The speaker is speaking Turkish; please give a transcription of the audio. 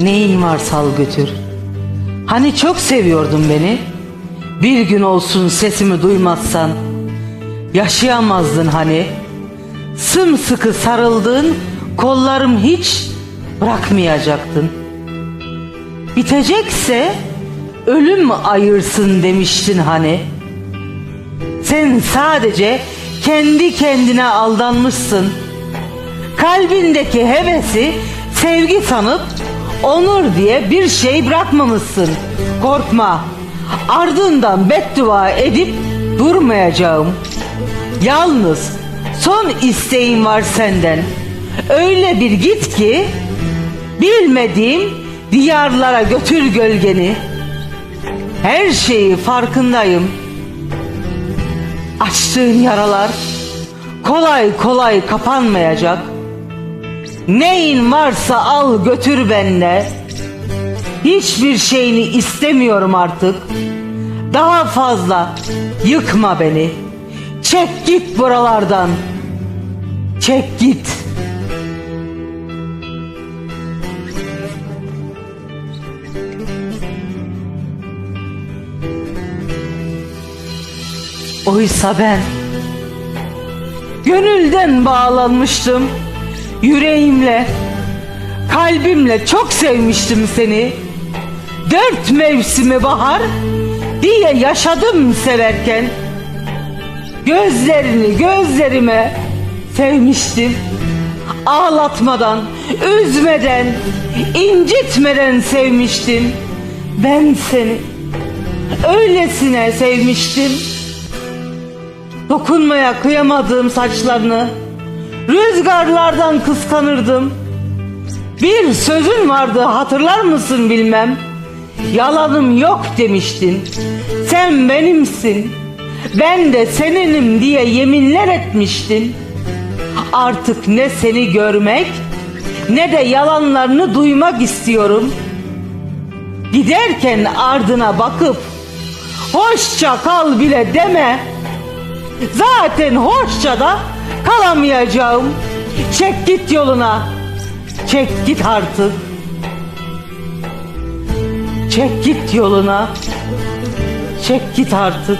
Neyin varsa al götür. Hani çok seviyordun beni. Bir gün olsun sesimi duymazsan. Yaşayamazdın hani. Sımsıkı sarıldığın kollarım hiç bırakmayacaktın. Bitecekse ölüm ayırsın demiştin hani. Sen sadece kendi kendine aldanmışsın. Kalbindeki hevesi sevgi sanıp onur diye bir şey bırakmamışsın. Korkma. Ardından beddua edip durmayacağım. Yalnız son isteğim var senden. Öyle bir git ki bilmediğim diyarlara götür gölgeni. Her şeyi farkındayım. Açtığın yaralar kolay kolay kapanmayacak. Neyin varsa al götür benle. Hiçbir şeyini istemiyorum artık. Daha fazla yıkma beni. Çek git buralardan. Çek git. Oysa ben gönülden bağlanmıştım. Yüreğimle, kalbimle çok sevmiştim seni. Dört mevsimi bahar diye yaşadım severken. Gözlerini gözlerime sevmiştim. Ağlatmadan, üzmeden, incitmeden sevmiştim. Ben seni öylesine sevmiştim. Dokunmaya kıyamadığım saçlarını rüzgarlardan kıskanırdım. Bir sözün vardı hatırlar mısın bilmem. Yalanım yok demiştin. Sen benimsin. Ben de seninim diye yeminler etmiştin. Artık ne seni görmek ne de yalanlarını duymak istiyorum. Giderken ardına bakıp hoşça kal bile deme. Zaten hoşça da kalamayacağım. Çek git yoluna. Çek git artık. Çek git yoluna. Çek git artık.